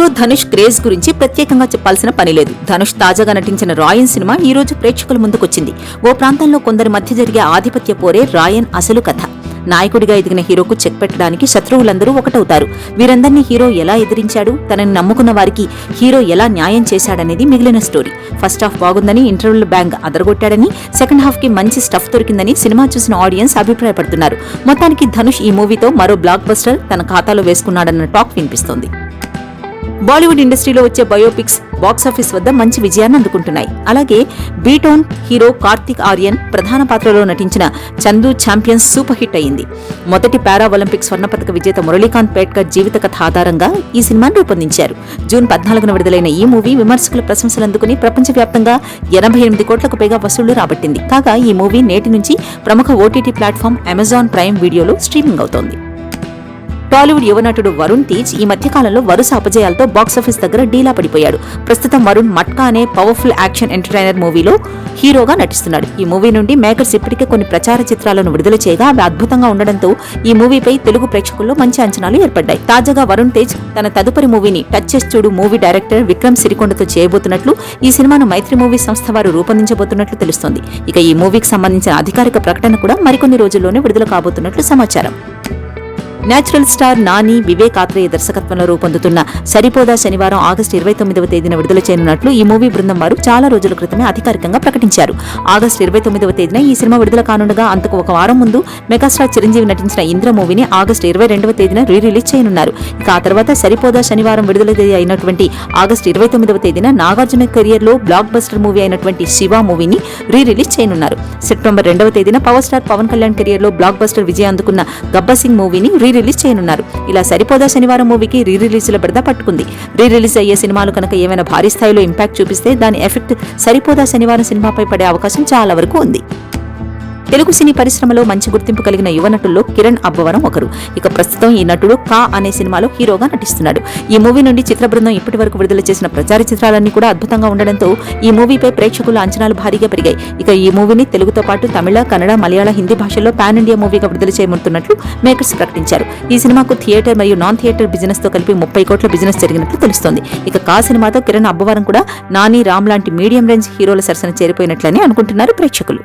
Hero Dhanush craze గురించి ప్రత్యేకంగా చెప్పాల్సిన పని లేదు. ధనుష్ తాజాగా నటించిన రాయన్ సినిమా ఈ రోజు ప్రేక్షకుల ముందుకొచ్చింది. ఓ ప్రాంతంలో కొందరి మధ్య జరిగే ఆధిపత్య పోరే రాయన్ అసలు కథ. నాయకుడిగా ఎదిగిన హీరోకు చెక్ పెట్టడానికి శత్రువులందరూ ఒకటవుతారు. వీరందరినీ హీరో ఎలా ఎదిరించాడు? తనని నమ్ముకున్న వారికి హీరో ఎలా న్యాయం చేశాడనేది మిగిలిన స్టోరీ. ఫస్ట్ హాఫ్ బాగుందని ఇంటర్వెల్ బ్యాంక్ అదరగొట్టాడని సెకండ్ హాఫ్కి మంచి స్టఫ్ దొరికిందని సినిమా చూసిన ఆడియన్స్ అభిప్రాయపడుతున్నారు. మొత్తానికి ధనుష్ ఈ మూవీతో మరో బ్లాక్ బస్టర్ తన ఖాతాలో వేసుకున్నాడన్న టాక్ వినిపిస్తోంది. బాలీవుడ్ ఇండస్ట్రీలో వచ్చే బయోపిక్స్ బాక్సాఫీస్ వద్ద మంచి విజయాన్ని అందుకుంటున్నాయి. అలాగే బీటోన్ హీరో కార్తిక్ ఆర్యన్ ప్రధాన పాత్రలో నటించిన చందు ఛాంపియన్స్ సూపర్ హిట్ అయింది మొదటి పారా ఒలింపిక్ స్వర్ణ పథక విజేత మురళీకాంత్ పేట్కర్ జీవిత కథ ఆధారంగా ఈ సినిమాను రూపొందించారు. జూన్ పద్నాలుగున విడుదలైన ఈ మూవీ విమర్శకుల ప్రశంసలు అందుకుని ప్రపంచవ్యాప్తంగా ఎనభై ఎనిమిది కోట్లకు పైగా వసూళ్ళు రాబట్టింది. కాగా ఈ మూవీ నేటి నుంచి ప్రముఖ ఓటీటీ ప్లాట్ఫామ్ అమెజాన్ ప్రైమ్ వీడియోలో స్ట్రీమింగ్ అవుతోంది. టాలీవుడ్ యువనటుడు వరుణ్ తేజ్ ఈ మధ్యకాలంలో వరుస అపజయాలతో బాక్సాఫీస్ దగ్గర డీలా పడిపోయాడు. ప్రస్తుతం వరుణ్ మట్కా అనే పవర్ఫుల్ యాక్షన్ ఎంటర్టైనర్ మూవీలో హీరోగా నటిస్తున్నాడు. ఈ మూవీ నుండి మేకర్స్ ఇప్పటికే కొన్ని ప్రచార చిత్రాలను విడుదల చేయగా అవి అద్భుతంగా ఉండడంతో ఈ మూవీపై తెలుగు ప్రేక్షకుల్లో మంచి అంచనాలు ఏర్పడ్డాయి. తాజాగా వరుణ్ తేజ్ తన తదుపరి మూవీని టచ్ చేసి చూడు మూవీ డైరెక్టర్ విక్రమ్ సిరికొండతో చేయబోతున్నట్లు ఈ సినిమాను మైత్రి మూవీ సంస్థ వారు రూపొందించబోతున్నట్లు తెలుస్తోంది. ఇక ఈ మూవీకి సంబంధించిన అధికారిక ప్రకటన కూడా మరికొన్ని రోజుల్లోనే విడుదల కాబోతున్నట్లు సమాచారం. న్యాచురల్ స్టార్ నాని వివేక్ ఆత్రేయ దర్శకత్వంలో రూపొందుతున్న సరిపోదా శనివారం ఆగస్టు ఇరవై తొమ్మిదవ తేదీన విడుదల చేయనున్నట్లు ఈ మూవీ బృందం వారు చాలా రోజుల క్రితమే అధికారికంగా ప్రకటించారు. ఆగస్టు ఇరవై తొమ్మిదవ తేదీన ఈ సినిమా విడుదల కానుండగా అంతకు ఒక వారం ముందు మెగాస్టార్ చిరంజీవి నటించిన ఇంద్ర మూవీని ఆగస్టు ఇరవై రెండవ తేదీన రీ రిలీజ్ చేయనున్నారు. ఇక ఆ తర్వాత సరిపోదా శనివారం విడుదల తేదీ అయినటువంటి ఆగస్టు ఇరవై తొమ్మిదవ తేదీన నాగార్జున కెరియర్లో బ్లాక్ బస్టర్ మూవీ అయినటువంటి శివ మూవీని రీ రిలీజ్ చేయనున్నారు. సెప్టెంబర్ రెండవ తేదీన పవర్ స్టార్ పవన్ కళ్యాణ్ కెరియర్లో బ్లాక్ బస్టర్ విజయం అందుకున్న గబ్బసింగ్ మూవీని రీ రిలీజ్ చేయనున్నారు. ఇలా సరిపోదా శనివారం మూవీకి రీ రిలీజ్ల బిడద పట్టుకుంది. రీ రిలీజ్ అయ్యే సినిమాలు కనుక ఏమైనా భారీ స్థాయిలో ఇంపాక్ట్ చూపిస్తే దాని ఎఫెక్ట్ సరిపోదా శనివారం సినిమాపై పడే అవకాశం చాలా వరకు ఉంది. తెలుగు సినీ పరిశ్రమలో మంచి గుర్తింపు కలిగిన యువ నటుల్లో కిరణ్ అబ్బవరం ఒకరు. ఇక ప్రస్తుతం ఈ నటుడు కా అనే సినిమాలో హీరోగా నటిస్తున్నాడు. ఈ మూవీ నుండి చిత్ర బృందం ఇప్పటి వరకు విడుదల చేసిన ప్రచార చిత్రాలన్నీ కూడా అద్భుతంగా ఉండడంతో ఈ మూవీపై ప్రేక్షకుల అంచనాలు భారీగా పెరిగాయి. ఇక ఈ మూవీని తెలుగుతో పాటు తమిళ కన్నడ మలయాళ హిందీ భాషల్లో పాన్ ఇండియా మూవీగా విడుదల చేయబడుతున్నట్లు మేకర్స్ ప్రకటించారు. ఈ సినిమాకు థియేటర్ మరియు నాన్ థియేటర్ బిజినెస్తో కలిపి ముప్పై కోట్ల బిజినెస్ జరిగినట్లు తెలుస్తోంది. ఇక కా సినిమాతో కిరణ్ అబ్బవరం కూడా నాని రామ్ లాంటి మీడియం రేంజ్ హీరోల సరసన చేరిపోయినట్లని అనుకుంటున్నారు ప్రేక్షకులు.